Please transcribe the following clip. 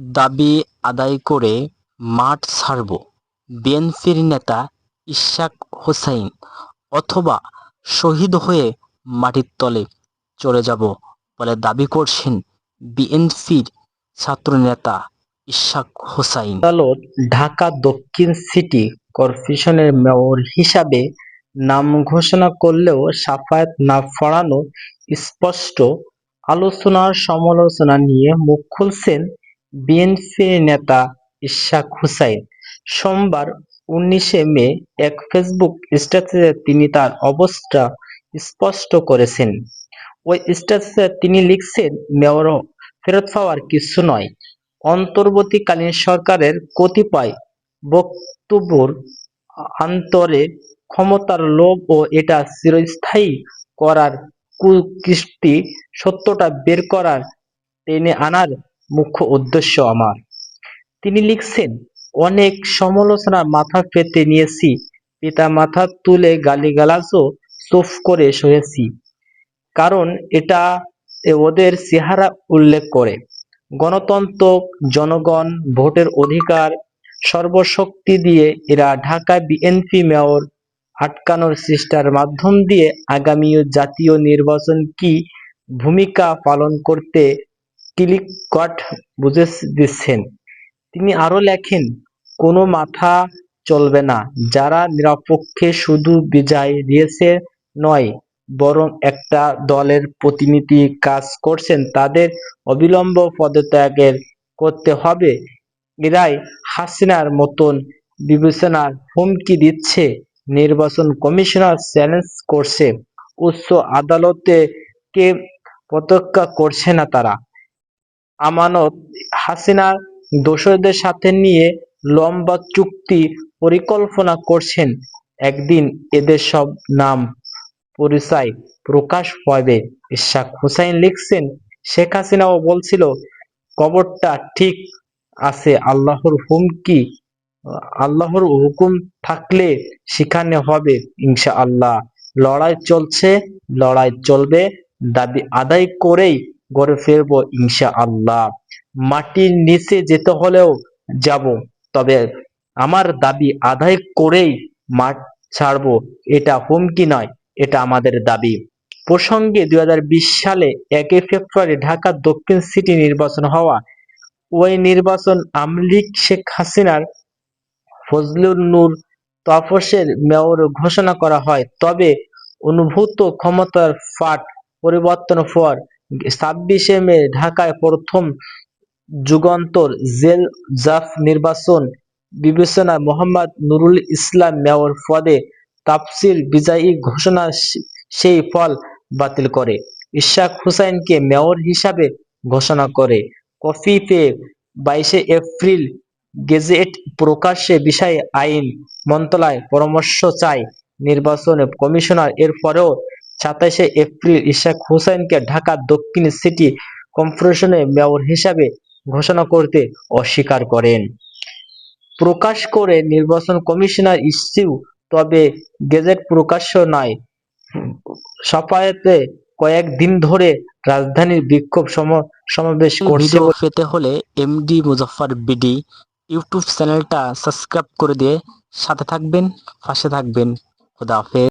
দাবি আদায় করে মাঠ ছাড়ব। বিএনপির নেতা ইশাক হোসাইন অথবা শহীদ হয়ে মাটির তলে চলে যাব বলে দাবি করছেন বিএনপির ছাত্রনেতা ইশাক হোসাইন। আদালত ঢাকা দক্ষিণ সিটি কর্পোরেশনের মেয়র হিসাবে নাম ঘোষণা করলেও সাফায়াত না পড়ানো স্পষ্ট আলোচনার সমালোচনা নিয়ে মুখ খুলছেন বিএনপির নেতা ইশাক হুসাইন। সোমবার উনিশে মে এক ফেসবুক স্ট্যাটাসে তিনি তার অবস্থা স্পষ্ট করেছেন। ওই স্ট্যাটাসে তিনি লিখছেন, মেয়র ফেরত পাওয়ার কিছু নয়। অন্তর্বর্তীকালীন সরকারের কতিপয় বক্তব্যর আন্তরে ক্ষমতার লোভ ও এটা চিরস্থায়ী করার কুকীর্তি সত্যটা বের করার টেনে আনার মুখ্য উদ্দেশ্য আমার। তিনি লিখছেন, অনেক সমালোচনার মাথা পেতে নিয়েছি পিতা মাথা তুলে গালিগালাজও চোফ করে সহেছি কারণ এটা ওদের চেহারা উল্লেখ করে। গণতন্ত্র, জনগণ, ভোটের অধিকার, সর্বশক্তি দিয়ে এরা ঢাকা বিএনপি মেয়র আটকানোর চেষ্টার মাধ্যম দিয়ে আগামী জাতীয় নির্বাচন কি ভূমিকা পালন করতে ক্লিককট বুঝে দিচ্ছেন। তিনি আরও লেখেন, কোনো মাথা চলবে না। যারা নিরপেক্ষে শুধু বিজয় দিয়েছে নয়, বরং একটা দলের প্রতিনিধি কাজ করছেন, তাদের অবিলম্ব পদত্যাগের করতে হবে। এরাই হাসিনার মতন বিবেচনার হুমকি দিচ্ছে। নির্বাচন কমিশনার চ্যালেঞ্জ করছে। উচ্চ আদালতে কে প্রত্যক্ষা করছে না তারা। আমানত হাসিনার দোষরদের সাথে নিয়ে লম্বা চুক্তি পরিকল্পনা করছেন। একদিন এদের সব নাম পরিচয় প্রকাশ পাবে। ইশাক হুসাইন লিখছেন, শেখ হাসিনাও বলছিল, কবরটা ঠিক আছে, আল্লাহর হুমকি, আল্লাহর হুকুম থাকলে সেখানে হবে ইনশা আল্লাহ লড়াই চলছে, লড়াই চলবে। দাবি আদায় করেই গড়ে ফিরবো ইনশা আল্লাহ মাটির নিচে যেতে হলেও যাব, তবে আমার দাবি আদায় করেই মাঠ ছাড়বো, এটা হুমকি নয়, এটা আমাদের দাবি। প্রসঙ্গে দুই হাজার বিশ সালে একই ফেব্রুয়ারি ঢাকা দক্ষিণ সিটি নির্বাচন হওয়া, ওই নির্বাচন আমলিক শেখ হাসিনার ফজলুর নূর তপসের মেয়র ঘোষণা করা হয়, তবে অনুভূত ক্ষমতার ফাট পরিবর্তন পর ছাব্বিশে মে ঢাকায় প্রথম যুগান্তর জেল জাফ নির্বাচন বিবেচনায় মোহাম্মদ নুরুল ইসলাম মেয়র পদে তাফসির বিজয়ী ঘোষণা সেই ফল বাতিল করে। ইশাক হুসাইনকে মেয়র হিসাবে ঘোষণা করে। কফি পেয়ে বাইশে এপ্রিল গেজেট প্রকাশ্যে বিষয়ে আইন মন্ত্রণালয় পরামর্শ চায় নির্বাচন কমিশনার। এরপরেও সাতাশে এপ্রিল ইশাক হুসাইনকে ঢাকা দক্ষিণ সিটি কর্পোরেশনের মেয়র হিসাবে ঘোষণা করতে অস্বীকার করেন। প্রকাশ করে নির্বাচন কমিশনার ইস্যু তবে গেজেট প্রকাশ্য নয়। সপায়তে কয়েকদিন ধরে রাজধানীর বিক্ষোভ সমাবেশ করছে পেতে হলে এমডি মুজফার বিডি ইউটিউব চ্যানেলটা সাবস্ক্রাইব করে দিয়ে সাথে থাকবেন পাশে থাকবেন। খোদা হাফেজ।